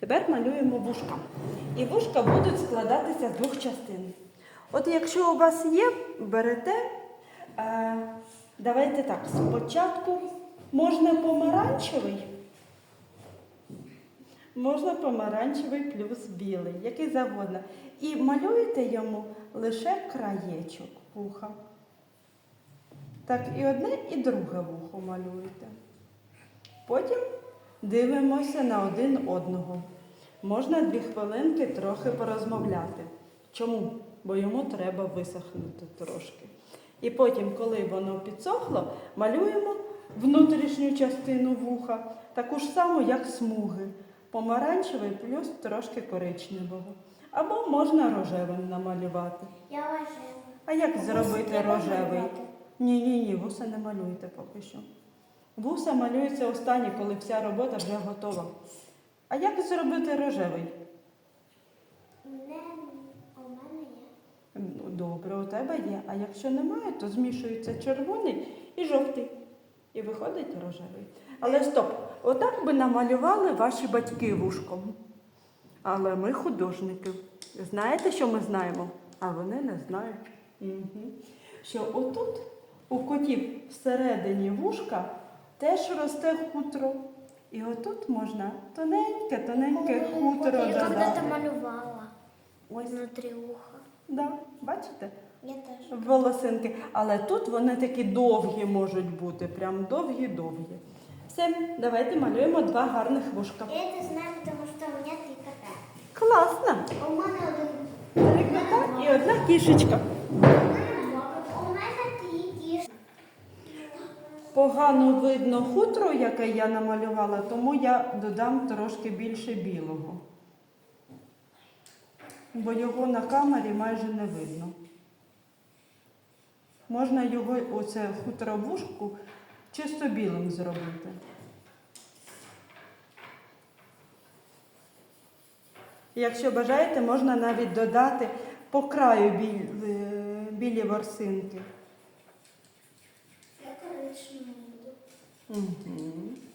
Тепер малюємо вушка. І вушка будуть складатися з двох частин. От якщо у вас є, берете, е, давайте так, спочатку можна помаранчевий, можна помаранчевий плюс білий, який завгодно. І малюєте йому лише краєчок вуха. Так, і одне, і друге вухо малюєте. Потім дивимося на один одного. Можна дві хвилинки трохи порозмовляти. Чому? Бо йому треба висохнути трошки. І потім, коли воно підсохло, малюємо внутрішню частину вуха, таку ж саму, як смуги. Помаранчевий плюс трошки коричневого. Або можна рожевим намалювати. Я рожева. А як зробити рожевий? Ні, ні, вуса не малюєте поки що. Вуса малюється останні, коли вся робота вже готова. А як зробити рожевий? У мене є. Добре, у тебе є. А якщо немає, то змішується червоний і жовтий. І виходить рожевий. Але стоп, отак би намалювали ваші батьки вушком. Але ми художники. Знаєте, що ми знаємо? А вони не знають. Угу. Що отут у котів всередині вушка теж росте хутро. І отут можна тоненьке, тоненьке хутро Я додати. когда-то малювала Ось, внутри уха. да, бачите? Я теж. волосинки. Але тут вони такі довгі можуть бути, прям довгі-довгі. Все, давайте малюємо два гарних вушка. Я это знаю, потому что у меня три кота. Класно! А у мене один. Три кота і одна кішечка. У мене два кота. У мене три кішки. Погано видно хутро, яке я намалювала, тому я додам трошки більше білого. Бо його на камері майже не видно. Можна його, оце хутро вушку, чисто білим зробити. Якщо бажаєте, можна навіть додати по краю е, білі ворсинки. Угу.